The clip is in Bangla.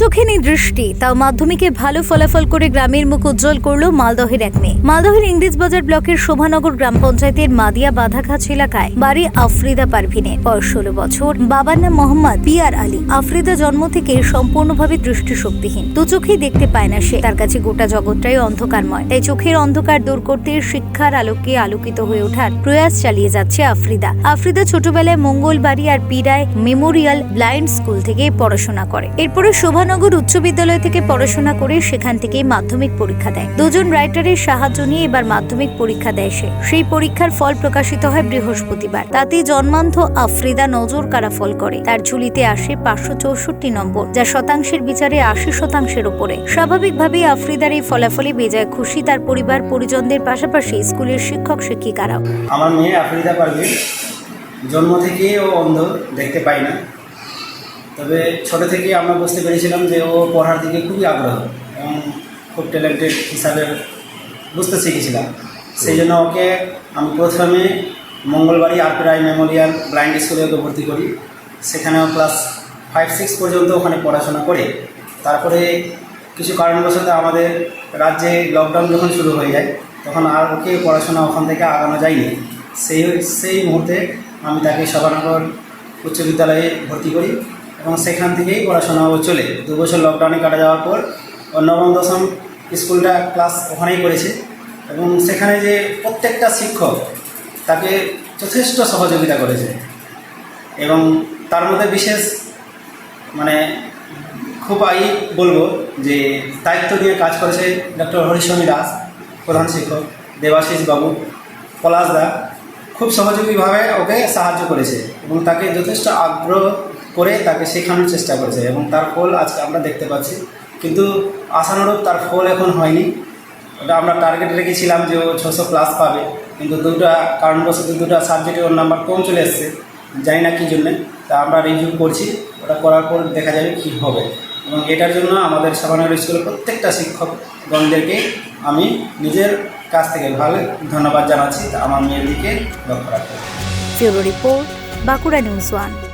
চোখে নেই দৃষ্টি তাও মাধ্যমিকে ভালো ফলাফল করে গ্রামের মুখ উজ্জ্বল করল মালদহের এক মেয়ে। মালদহের ইংরেজবাজার ব্লকের শোভানগর গ্রাম পঞ্চায়েতের মাদিয়া বাধাঘাছ এলাকায় বাড়ি আফরিদা পারভিনের বয়স ষোলো বছর। বাবার নাম মোহাম্মদ পিয়ার আলী। আফরিদা জন্ম থেকে সম্পূর্ণভাবে দু চোখেই দেখতে পায় না সে। তার কাছে গোটা জগৎটাই অন্ধকারময়। তাই চোখের অন্ধকার দূর করতে শিক্ষার আলোকে আলোকিত হয়ে ওঠার প্রয়াস চালিয়ে যাচ্ছে আফ্রিদা। আফ্রিদা ছোটবেলায় মঙ্গলবাড়ি আর পিরায় মেমোরিয়াল ব্লাইন্ড স্কুল থেকে পড়াশোনা করে। এরপরে শোভানগর উচ্চ বিদ্যালয় থেকে পড়াশোনা করে সেখান থেকেই মাধ্যমিক পরীক্ষা দেয়। দুজন রাইটারের সাহায্য নিয়ে এবার মাধ্যমিক পরীক্ষা দেয় সে। সেই পরীক্ষার ফল প্রকাশিত হয় বৃহস্পতিবার। তাতে জন্মান্ধ আফ্রিদা নজর কারা ফল করে। তার ঝুলিতে আসে পাঁচশো চৌষট্টি নম্বর, যা শতাংশের বিচারে আশি শতাংশের উপরে স্বাভাবিকভাবেই আফ্রিদার এই ফলাফলে বেজায় খুশি তার পরিবার, পরিজনদের পাশাপাশি স্কুলের শিক্ষক, শিক্ষিকারাও। আমার মেয়ে আফরিদা পারভিন, জন্ম থেকেই ও অন্ধ, দেখতে পাই না। তবে ছোট থেকেই আমরা বুঝতে পেরেছিলাম যে ও পড়ার দিকে খুবই আগ্রহ এবং খুব ট্যালেন্টেড হিসাবে বুঝতে শিখেছিলাম। সেই জন্য ওকে আমি প্রথমে মঙ্গলবাড়ি আরপিরাই মেমোরিয়াল ব্লাইন্ড স্কুলে ওকে ভর্তি করি। সেখানেও ক্লাস ফাইভ সিক্স পর্যন্ত ওখানে পড়াশোনা করে। তারপরে কিছু কারণবশত আমাদের রাজ্যে লকডাউন যখন শুরু হয়ে যায়, তখন আর ওকে পড়াশোনা ওখান থেকে আগানো যায়নি। সেই সেই মুহূর্তে আমি তাকে সভানগর উচ্চ বিদ্যালয়ে ভর্তি করি। এবং সেখান থেকেই পড়াশোনা চলে। দু বছর লকডাউনে কাটা যাওয়ার পর নবম দশম স্কুলটা ক্লাস ওখানেই করেছে। এবং সেখানে যে প্রত্যেকটা শিক্ষক তাকে যথেষ্ট সহযোগিতা করেছে। এবং তার মধ্যে বিশেষ মানে খুব আই বলব যে দায়িত্ব নিয়ে কাজ করেছে ডক্টর হরিস্বামী দাস, প্রধান শিক্ষক, দেবাশিস বাবু, পলাশ দা। খুব সহযোগীভাবে ওকে সাহায্য করেছে এবং তাকে যথেষ্ট আগ্রহ করে তাকে শেখানোর চেষ্টা করেছে এবং তার ফল আজকে আমরা দেখতে পাচ্ছি। কিন্তু আশানুরূপ তার ফল এখন হয়নি। ওটা আমরা টার্গেট রেখেছিলাম যে ও ছশো প্লাস পাবে। কিন্তু দুটা কারণবশত দুটা সাবজেক্টে ওর নাম্বার কম চলে এসছে। জানি না কী জন্যে। তা আমরা রিভিউ করছি। ওটা করার পর দেখা যাবে কী হবে। এবং এটার জন্য আমাদের সাবানগর স্কুলের প্রত্যেকটা শিক্ষকগণদেরকে আমি নিজের কাছ থেকে ভালো ধন্যবাদ জানাচ্ছি। আমার মেয়ের দিকে লক্ষ্য রাখতে রিপোর্ট বাঁকুড়া নিউজ ওয়ান।